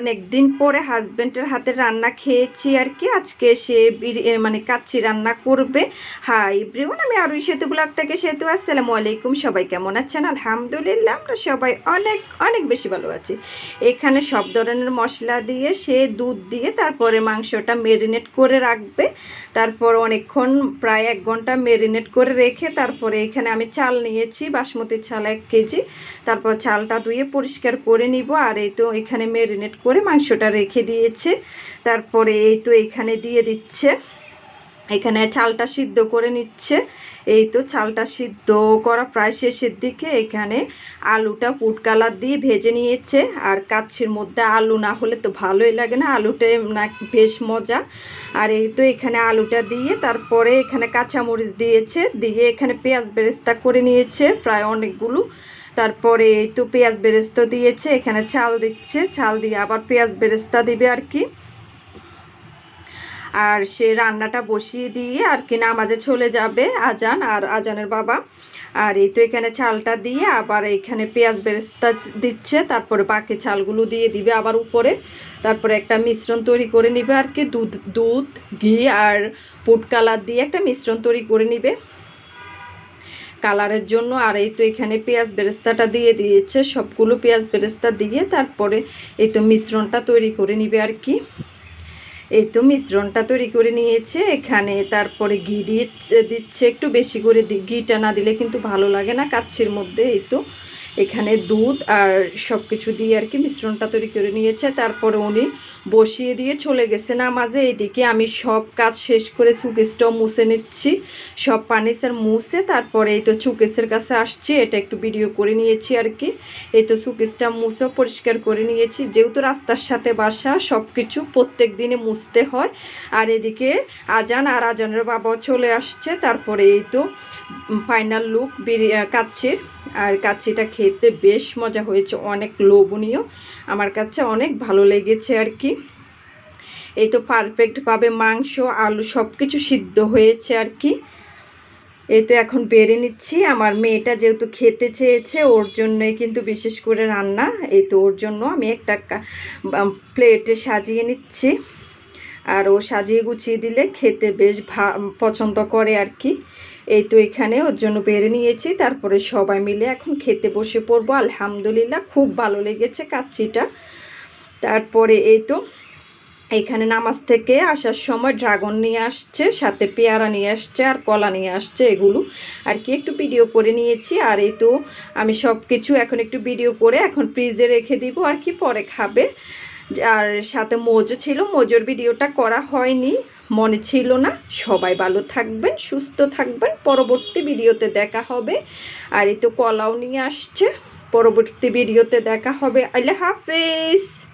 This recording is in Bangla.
অনেক দিন পরে হাজবেন্ডের হাতে রান্না খেয়েছি আর কি। আজকে সে মানে কাচ্ছি রান্না করবে। হাই ব্রিমন আমি আরও সেতু ব্লগ থেকে সেতু, আসসালামু আলাইকুম, সবাই কেমন আছেন? আলহামদুলিল্লাহ, আমরা সবাই অনেক অনেক বেশি ভালো আছি। এখানে সব ধরনের মশলা দিয়ে সে দুধ দিয়ে তারপরে মাংসটা মেরিনেট করে রাখবে। তারপর অনেকক্ষণ, প্রায় এক ঘণ্টা মেরিনেট করে রেখে তারপরে এখানে আমি চাল নিয়েছি, বাসমতি চাল এক কেজি। তারপর চালটা ধুয়ে পরিষ্কার করে নিব। আর এই তো এখানে মেরিনেট করে মাংসটা রেখে দিয়েছে। তারপরে এই তো এখানে দিয়ে দিচ্ছে। এখানে চালটা সিদ্ধ করে নিচ্ছে। এই তো চালটা সিদ্ধ করা প্রায় শেষের দিকে। এখানে আলুটা ফুড কালার দিয়ে ভেজে নিয়েছে। আর কাচ্ছির মধ্যে আলু না হলে তো ভালোই লাগে না। আলুটা না বেশ মজা। আর এই তো এখানে আলুটা দিয়ে তারপরে এখানে কাঁচামরিচ দিয়েছে। দিয়ে এখানে পেঁয়াজ বেরেস্তা করে নিয়েছে প্রায় অনেকগুলো। তারপরে এই তো পেঁয়াজ বেরেস্তা দিয়েছে। এখানে চাল দিচ্ছে। চাল দিয়ে আবার পেঁয়াজ বেরেস্তা দিবে আর কি। আর সে রান্নাটা বসিয়ে দিয়ে আর কি নামাজে চলে যাবে আজান আর আজানের বাবা। আর এই তো এখানে চালটা দিয়ে আবার এখানে পেঁয়াজ বেরেস্তা দিচ্ছে, তারপরে বাকি চালগুলো দিয়ে দিবে আবার উপরে। তারপরে একটা মিশ্রণ তৈরি করে নিবে আর কি, দুধ দুধ, ঘি আর ফুড কালার দিয়ে একটা মিশ্রণ তৈরি করে নিবে। কালারের জন্য আর এই তো এখানে পেঁয়াজ বেরেস্তাটা দিয়ে দিয়েছে, সবগুলো পেঁয়াজ বেরেস্তা দিয়ে তারপরে এই তো মিশ্রণটা তৈরি করে নিবে আর কি। এই তো মিশ্রণটা তৈরি করে নিয়েছে, এখানে তারপরে ঘি দিয়ে দিচ্ছে, একটু বেশি করে ঘিটা না দিলে কিন্তু ভালো লাগে না কাচ্ছির মধ্যে, এই তো। এখানে দুধ আর সব কিছু দিয়ে আর কি মিশ্রণটা তৈরি করে নিয়েছে। তারপরে উনি বসিয়ে দিয়ে চলে গেছে নামাজে। এইদিকে আমি সব কাজ শেষ করে সুকেসটাও মুছে নিচ্ছি। সব পানিসের মুছে তারপরে এই তো চুকেসের কাছে আসছি। এটা একটু ভিডিও করে নিয়েছি আর কি। এই তো সুকেসটা মুছেও পরিষ্কার করে নিয়েছি। যেহেতু রাস্তার সাথে বাসা সব কিছু প্রত্যেক দিনে মুছতে হয়। আর এদিকে আজান আর আজানের বাবাও চলে আসছে। তারপরে এই তো ফাইনাল লুক কাচ্ছির আর কাচ্ছিটা খেতে বেশ মজা হয়েছে, অনেক লোভনীয়। আমার কাছে অনেক ভালো লেগেছে আর কি। এই তো পারফেক্টভাবে মাংস, আলু সব কিছু সিদ্ধ হয়েছে আর কি। এই তো এখন বেড়ে নিচ্ছি। আমার মেয়েটা যেহেতু খেতে চেয়েছে, ওর জন্যই কিন্তু বিশেষ করে রান্না। এই তো ওর জন্য আমি একটা প্লেটে সাজিয়ে নিচ্ছি। আর ও সাজিয়ে গুছিয়ে দিলে খেতে বেশ পছন্দ করে আর কি। এই তো এখানে ওর জন্য বেড়ে নিয়েছি, তারপরে সবাই মিলে এখন খেতে বসে পড়ব। আলহামদুলিল্লাহ, খুব ভালো লেগেছে কাচ্চিটা। তারপরে এই তো এখানে নামাজ থেকে আসার সময় ড্রাগন নিয়ে আসছে, সাথে পেয়ারা নিয়ে আসছে আর কলা নিয়ে আসছে এগুলো। আর কি, একটু ভিডিও করে নিয়েছি। আর এই তো আমি সব কিছু এখন একটু ভিডিও করে এখন ফ্রিজে রেখে দিব। আর কি পরে খাবে। আর সাথে মোজো ছিল, মোজোর ভিডিওটা করা হয়নি, মনে ছিল না। সবাই ভালো থাকবেন, সুস্থ থাকবেন। পরবর্তী ভিডিওতে দেখা হবে। আর এই তো কলাও নিয়ে আসছে। পরবর্তী ভিডিওতে দেখা হবে। আল্লাহ হাফেজ।